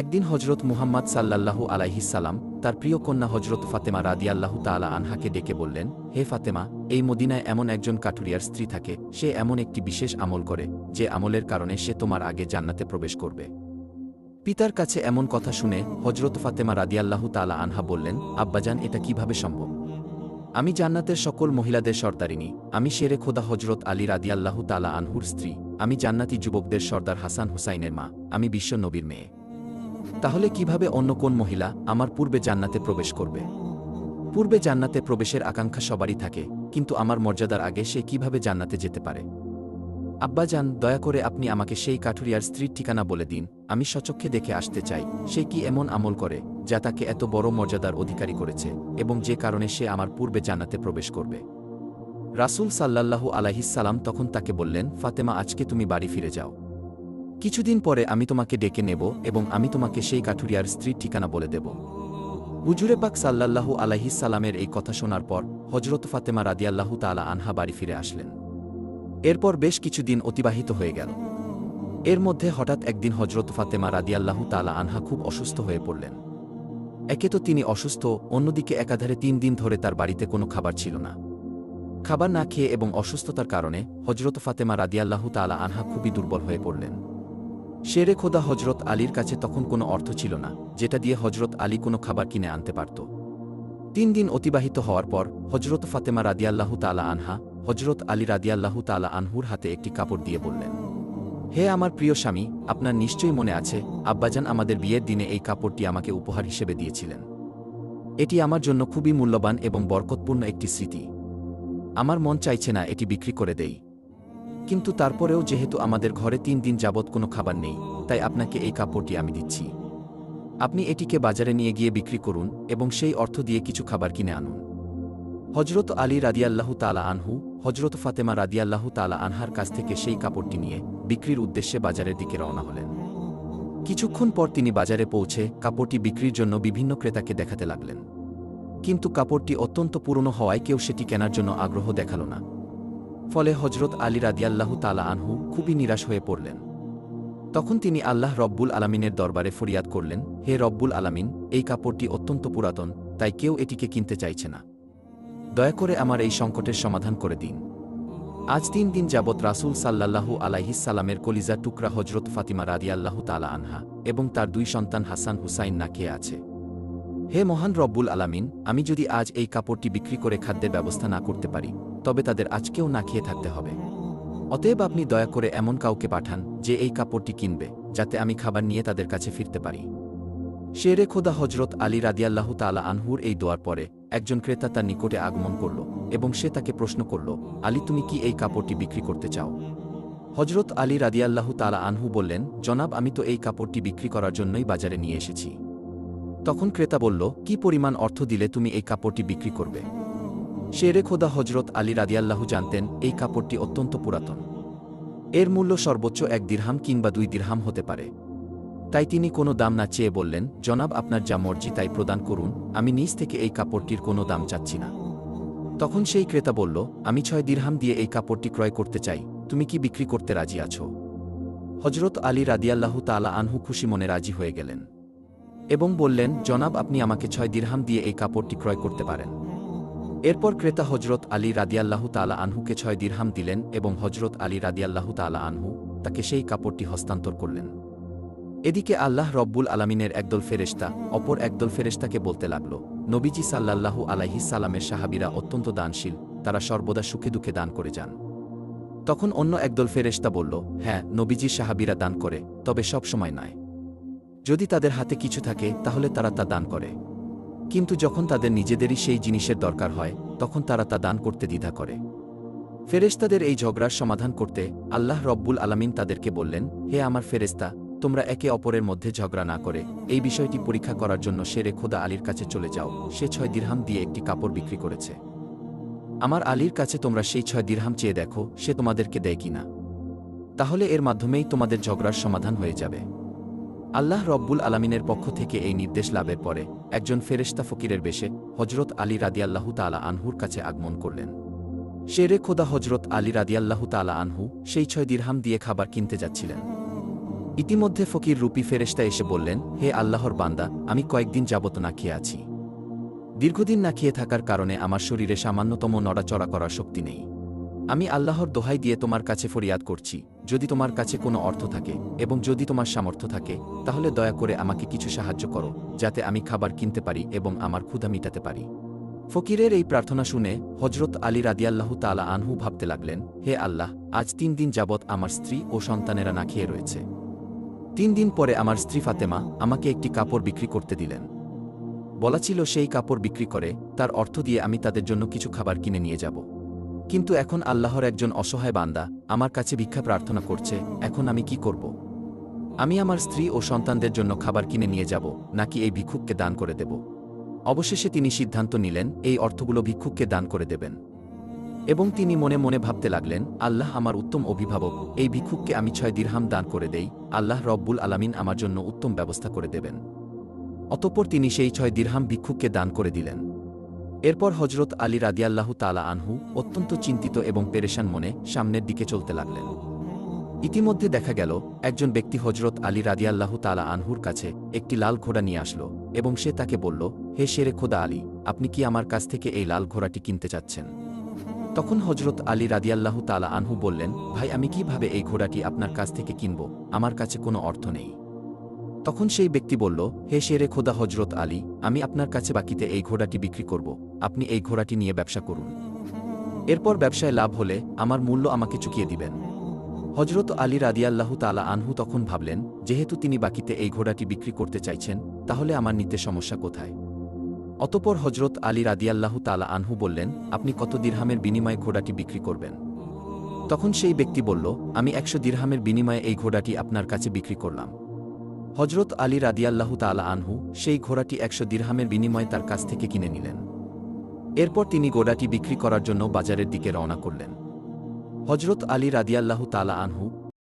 একদিন হজরত মুহাম্মদ সাল্লাল্লাহু আলাইহিসাল্লাম তার প্রিয় কন্যা হজরত ফাতেমা রাদিয়াল্লাহু তাআলা আনহাকে ডেকে বললেন, হে ফাতেমা, এই মদিনায় এমন একজন কাঠুরিয়ার স্ত্রী থাকে, সে এমন একটি বিশেষ আমল করে, যে আমলের কারণে সে তোমার আগে জান্নাতে প্রবেশ করবে। পিতার কাছে এমন কথা শুনে হজরত ফাতেমা রাদিয়াল্লাহু তালা আনহা বললেন, আব্বাজান, এটা কীভাবে সম্ভব? আমি জান্নাতের সকল মহিলাদের সর্দারিনী, আমি শেরে খোদা হজরত আলী রাদিয়াল্লাহু তালা আনহুর স্ত্রী, আমি জান্নাতি যুবকদের সর্দার হাসান হুসাইনের মা, আমি বিশ্ব নবীর মেয়ে। তাহলে কীভাবে অন্য কোন মহিলা আমার পূর্বে জান্নাতে প্রবেশ করবে? পূর্বে জান্নাতে প্রবেশের আকাঙ্ক্ষা সবারই থাকে, কিন্তু আমার মর্যাদার আগে সে কীভাবে জান্নাতে যেতে পারে? আব্বাজান দয়া করে আপনি আমাকে সেই কাঠুরিয়ার স্ত্রীর ঠিকানা বলে দিন, আমি সচক্ষে দেখে আসতে চাই, সে কি এমন আমল করে, যা তাকে এত বড় মর্যাদার অধিকারী করেছে, এবং যে কারণে সে আমার পূর্বে জান্নাতে প্রবেশ করবে? রাসূল সাল্লাল্লাহু আলাইহিসাল্লাম তখন তাকে বললেন, ফাতেমা, আজকে তুমি বাড়ি ফিরে যাও। কিছুদিন পরে আমি তোমাকে ডেকে নেব এবং আমি তোমাকে সেই কাঠুরিয়ার স্ত্রীর ঠিকানা বলে দেব। হুজুরে পাক সাল্লাল্লাহু আলাইহিসাল্লামের এই কথা শোনার পর হজরত ফাতেমা রাদিয়াল্লাহু তাআলা আনহা বাড়ি ফিরে আসলেন। এরপর বেশ কিছুদিন অতিবাহিত হয়ে গেল। এর মধ্যে হঠাৎ একদিন হজরত ফাতেমা রাদিয়াল্লাহু তালা আনহা খুব অসুস্থ হয়ে পড়লেন। একে তো তিনি অসুস্থ, অন্যদিকে একাধারে তিন দিন ধরে তার বাড়িতে কোনো খাবার ছিল না। খাবার না খেয়ে এবং অসুস্থতার কারণে হজরত ফাতেমা রাদিয়াল্লাহু তাআলা আনহা খুবই দুর্বল হয়ে পড়লেন। শেরে খোদা হজরত আলীর কাছে তখন কোনো অর্থ ছিল না, যেটা দিয়ে হজরত আলী কোনো খাবার কিনে আনতে পারত। তিন দিন অতিবাহিত হওয়ার পর হজরত ফাতেমা রাদিয়াল্লাহু তালা আনহা হজরত আলী রাদিয়াল্লাহু তালা আনহুর হাতে একটি কাপড় দিয়ে বললেন, হে আমার প্রিয় স্বামী, আপনার নিশ্চয়ই মনে আছে, আব্বাজান আমাদের বিয়ের দিনে এই কাপড়টি আমাকে উপহার হিসেবে দিয়েছিলেন। এটি আমার জন্য খুবই মূল্যবান এবং বরকতপূর্ণ একটি স্মৃতি। আমার মন চাইছে না এটি বিক্রি করে দেই। কিন্তু তারপরেও যেহেতু আমাদের ঘরে তিন দিন যাবৎ কোনো খাবার নেই, তাই আপনাকে এই কাপড়টি আমি দিচ্ছি। আপনি এটিকে বাজারে নিয়ে গিয়ে বিক্রি করুন এবং সেই অর্থ দিয়ে কিছু খাবার কিনে আনুন। হজরত আলী রাদিয়াল্লাহু তালা আনহু হজরত ফাতেমা রাদিয়াল্লাহু তালা আনহার কাছ থেকে সেই কাপড়টি নিয়ে বিক্রির উদ্দেশ্যে বাজারের দিকে রওনা হলেন। কিছুক্ষণ পর তিনি বাজারে পৌঁছে কাপড়টি বিক্রির জন্য বিভিন্ন ক্রেতাকে দেখাতে লাগলেন। কিন্তু কাপড়টি অত্যন্ত পুরনো হওয়ায় কেউ সেটি কেনার জন্য আগ্রহ দেখাল না। ফলে হজরত আলী রাদিয়াল্লাহু তালা আনহু খুবই নিরাশ হয়ে পড়লেন। তখন তিনি আল্লাহ রব্বুল আলামিনের দরবারে ফরিয়াদ করলেন, হে রব্বুল আলামিন, এই কাপড়টি অত্যন্ত পুরাতন, তাই কেউ এটিকে কিনতে চাইছে না। দয়া করে আমার এই সংকটের সমাধান করে দিন। আজ তিন দিন যাবৎ রাসুল সাল্লাল্লাহু আলাইহিসাল্লামের কলিজা টুকরা হজরত ফাতিমা রাদিয়াল্লাহু তালা আনহা এবং তার দুই সন্তান হাসান হুসাইন না খেয়ে আছে। হে মহান রব্বুল আলামিন, আমি যদি আজ এই কাপড়টি বিক্রি করে খাদ্যের ব্যবস্থা না করতে পারি তবে তাদের আজকেও না খেয়ে থাকতে হবে। অতএব আপনি দয়া করে এমন কাউকে পাঠান, যে এই কাপড়টি কিনবে, যাতে আমি খাবার নিয়ে তাদের কাছে ফিরতে পারি। শেরে খোদা হজরত আলী রাদিয়াল্লাহু তালা আনহুর এই দোয়ার পরে একজন ক্রেতা তার নিকটে আগমন করল এবং সে তাকে প্রশ্ন করল, আলী, তুমি কি এই কাপড়টি বিক্রি করতে চাও? হজরত আলী রাদিয়াল্লাহু তালা আনহু বললেন, জনাব, আমি তো এই কাপড়টি বিক্রি করার জন্যই বাজারে নিয়ে এসেছি। তখন ক্রেতা বলল, কি পরিমাণ অর্থ দিলে তুমি এই কাপড়টি বিক্রি করবে? শেরে খোদা হজরত আলী রাদিয়াল্লাহু জানতেন, এই কাপড়টি অত্যন্ত পুরাতন। এর মূল্য সর্বোচ্চ এক দিরহাম কিংবা দুই দিরহাম হতে পারে। তাই তিনি কোনো দাম না চেয়ে বললেন, জনাব, আপনার যা মর্জি তাই প্রদান করুন, আমি নিজ থেকে এই কাপড়টির কোনো দাম চাচ্ছি না। তখন সেই ক্রেতা বলল, আমি ছয় দিরহাম দিয়ে এই কাপড়টি ক্রয় করতে চাই, তুমি কি বিক্রি করতে রাজি আছো? হজরত আলী রাদিয়াল্লাহু তালা আনহু খুশি মনে রাজি হয়ে গেলেন এবং বললেন, জনাব, আপনি আমাকে ছয় দিরহাম দিয়ে এই কাপড়টি ক্রয় করতে পারেন। এরপর ক্রেতা হজরত আলী রাদিয়াল্লাহু তালা আনহুকে ছয় দিরহাম দিলেন এবং হজরত আলী রাদিয়াল্লাহু তালা আনহু তাকে সেই কাপড়টি হস্তান্তর করলেন। এদিকে আল্লাহ রব্বুল আলামিনের একদল ফেরেশতা অপর একদল ফেরেশতাকে বলতে লাগল, নবীজি সাল্লাল্লাহু আলাইহি সালামের সাহাবিরা অত্যন্ত দানশীল, তারা সর্বদা সুখে দুঃখে দান করে যান। তখন অন্য একদল ফেরেশতা বলল হ্যাঁ নবীজির সাহাবিরা দান করে, তবে সব সময় নয়। যদি তাদের হাতে কিছু থাকে, তাহলে তারা তা দান করে। কিন্তু যখন তাদের নিজেদেরই সেই জিনিসের দরকার হয়, তখন তারা তা দান করতে দ্বিধা করে। ফেরেশতাদের এই ঝগড়ার সমাধান করতে আল্লাহ রব্বুল আলামিন তাদেরকে বললেন, হে আমার ফেরেশতা, তোমরা একে অপরের মধ্যে ঝগড়া না করে, এই বিষয়টি পরীক্ষা করার জন্য শেরে খোদা আলীর কাছে চলে যাও, সে ছয় দিরহাম দিয়ে একটি কাপড় বিক্রি করেছে। আমার আলীর কাছে তোমরা সেই ছয় দিরহাম চেয়ে দেখো, সে তোমাদেরকে দেয় কিনা। তাহলে এর মাধ্যমেই তোমাদের ঝগড়ার সমাধান হয়ে যাবে। আল্লাহ রব্বুল আলামিনের পক্ষ থেকে এই নির্দেশ লাভের পরে একজন ফেরেশতা ফকিরের বেশে হজরত আলী রাদিয়াল্লাহু তালা আনহুর কাছে আগমন করলেন। শেরে খোদা হজরত আলী রাদিয়াল্লাহু তালা আনহু সেই ছয় দিরহাম দিয়ে খাবার কিনতে যাচ্ছিলেন। ইতিমধ্যে ফকির রূপী ফেরেশতা এসে বললেন, হে আল্লাহর বান্দা, আমি কয়েকদিন যাবত না খেয়ে আছি। দীর্ঘদিন না খেয়ে থাকার কারণে আমার শরীরে সামান্যতম নড়াচড়া করার শক্তি নেই। আমি আল্লাহর দোহাই দিয়ে তোমার কাছে ফরিয়াদ করছি, যদি তোমার কাছে কোনো অর্থ থাকে এবং যদি তোমার সামর্থ্য থাকে, তাহলে দয়া করে আমাকে কিছু সাহায্য করো, যাতে আমি খাবার কিনতে পারি এবং আমার ক্ষুধা মিটাতে পারি। ফকিরের এই প্রার্থনা শুনে হজরত আলী রাদিয়াল্লাহু তালা আনহু ভাবতে লাগলেন, হে আল্লাহ, আজ তিন দিন যাবৎ আমার স্ত্রী ও সন্তানেরা না খেয়ে রয়েছে। তিন দিন পরে আমার স্ত্রী ফাতেমা আমাকে একটি কাপড় বিক্রি করতে দিলেন। বলা ছিল সেই কাপড় বিক্রি করে, তার অর্থ দিয়ে আমি তাদের জন্য কিছু খাবার কিনে নিয়ে যাব। কিন্তু এখন আল্লাহর একজন অসহায় বান্দা আমার কাছে ভিক্ষা প্রার্থনা করছে, এখন আমি কি করব? আমি আমার স্ত্রী ও সন্তানদের জন্য খাবার কিনে নিয়ে যাব, নাকি এই ভিক্ষুককে দান করে দেব? অবশেষে তিনি সিদ্ধান্ত নিলেন, এই অর্থগুলো ভিক্ষুককে দান করে দেবেন। এবং তিনি মনে মনে ভাবতে লাগলেন, আল্লাহ আমার উত্তম অভিভাবক, এই ভিক্ষুককে আমি ছয় দিরহাম দান করে দেই, আল্লাহ রব্বুল আলামিন আমার জন্য উত্তম ব্যবস্থা করে দেবেন। অতঃপর তিনি সেই ছয় দিরহাম ভিক্ষুককে দান করে দিলেন। এরপর হজরত আলী রাদিয়াল্লাহু তালা আনহু অত্যন্ত চিন্তিত এবং পেরেশান মনে সামনের দিকে চলতে লাগলেন। ইতিমধ্যে দেখা গেল, একজন ব্যক্তি হজরত আলী রাদিয়াল্লাহু তালা আনহুর কাছে একটি লাল ঘোড়া নিয়ে আসলো এবং সে তাকে বলল, হে শেরে খোদা আলী, আপনি কি আমার কাছ থেকে এই লাল ঘোড়াটি কিনতে চাচ্ছেন? তখন হজরত আলী রাদিয়াল্লাহু তালা আনহু বললেন, ভাই, আমি কীভাবে এই ঘোড়াটি আপনার কাছ থেকে কিনব? আমার কাছে কোনো অর্থ নেই। তখন সেই ব্যক্তি বলল, হে শেরে খোদা হজরত আলী, আমি আপনার কাছে বাকিতে এই ঘোড়াটি বিক্রি করব। আপনি এই ঘোড়াটি নিয়ে ব্যবসা করুন। এরপর ব্যবসায় লাভ হলে আমার মূল্য আমাকে চুকিয়ে দিবেন। হজরত আলী রাদিয়াল্লাহু তালা আনহু তখন ভাবলেন, যেহেতু তিনি বাকিতে এই ঘোড়াটি বিক্রি করতে চাইছেন, তাহলে আমার নিতে সমস্যা কোথায়? অতপর হজরত আলী রাদিয়াল্লাহু তালা আনহু বললেন, আপনি কত দীর্হামের বিনিময়ে ঘোড়াটি বিক্রি করবেন? তখন সেই ব্যক্তি বলল, আমি একশো দিরহামের বিনিময়ে এই ঘোড়াটি আপনার কাছে বিক্রি করলাম। হজরত আলী রাদিয়াল্লাহু তালা আনহু সেই ঘোড়াটি একশো দিরহামের বিনিময়ে তার কাছ থেকে কিনে নিলেন। এরপর তিনি ঘোড়াটি বিক্রি করার জন্য বাজারের দিকে রওনা করলেন। হজরত আলী রাদিয়াল্লাহু তালা আনহু